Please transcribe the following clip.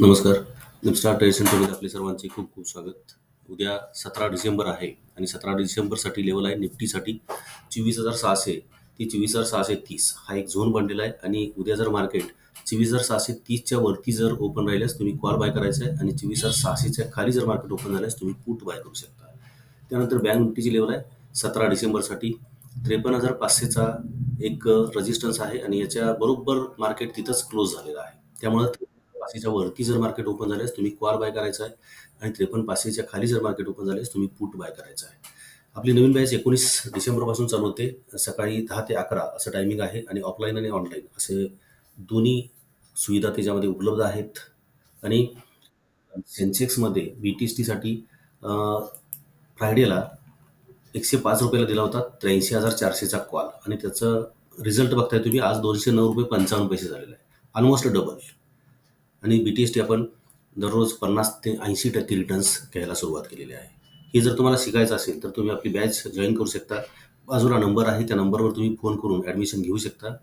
नमस्कार. निपस्टार ट्रेड सेंटरमध्ये आपले सर्वांचे खूप खूप स्वागत. उद्या सतरा डिसेंबर आहे आणि सतरा डिसेंबरसाठी लेवल आहे निफ्टीसाठी. चोवीस हजार सहाशे ती चोवीस हजार सहाशे तीस हा एक झोन बनलेला आहे आणि उद्या जर मार्केट चोवीस हजार सहाशे तीसच्या वरती जर ओपन राहिल्यास तुम्ही कॉल बाय करायचं आहे आणि चोवीस हजार सहाशेच्या खाली जर मार्केट ओपन झाल्यास तुम्ही पुट बाय करू शकता. त्यानंतर बँक निफ्टीची लेवल आहे सतरा डिसेंबरसाठी. त्रेपन्न हजार पाचशेचा एक रजिस्टन्स आहे आणि याच्या बरोबर मार्केट तिथंच क्लोज झालेलं आहे. त्यामुळे पाचशेच्या वरती जर मार्केट ओपन झाल्यास तुम्ही कॉल बाय करायचा आहे आणि त्रेपन्न पाचशेच्या खाली जर मार्केट ओपन झाल्यास तुम्ही पुट बाय करायचं आहे. आपली नवीन बॅच एकोणीस डिसेंबरपासून चालू होते सकाळी दहा ते अकरा असं टायमिंग आहे आणि ऑफलाईन आणि ऑनलाईन असे दोन्ही सुविधा त्याच्यामध्ये उपलब्ध आहेत. आणि सेन्सेक्समध्ये बी टी एस टीसाठी फ्रायडेला एकशे पाच रुपयाला दिला होता त्र्याऐंशी हजार चारशेचा कॉल आणि त्याचं रिझल्ट बघताय तुम्ही आज दोनशे नऊ रुपये पंचावन्न पैसे झालेला आहे. ऑलमोस्ट डबल आणि बी टी एस टी आपण दररोज पन्नास ते ऐंशी टक्के रिटर्न्स घ्यायला सुरुवात केलेली आहे. हे जर तुम्हाला शिकायचं असेल तर तुम्ही आपली बॅच जॉईन करू शकता. बाजूला नंबर आहे त्या नंबरवर तुम्ही फोन करून ॲडमिशन घेऊ शकता.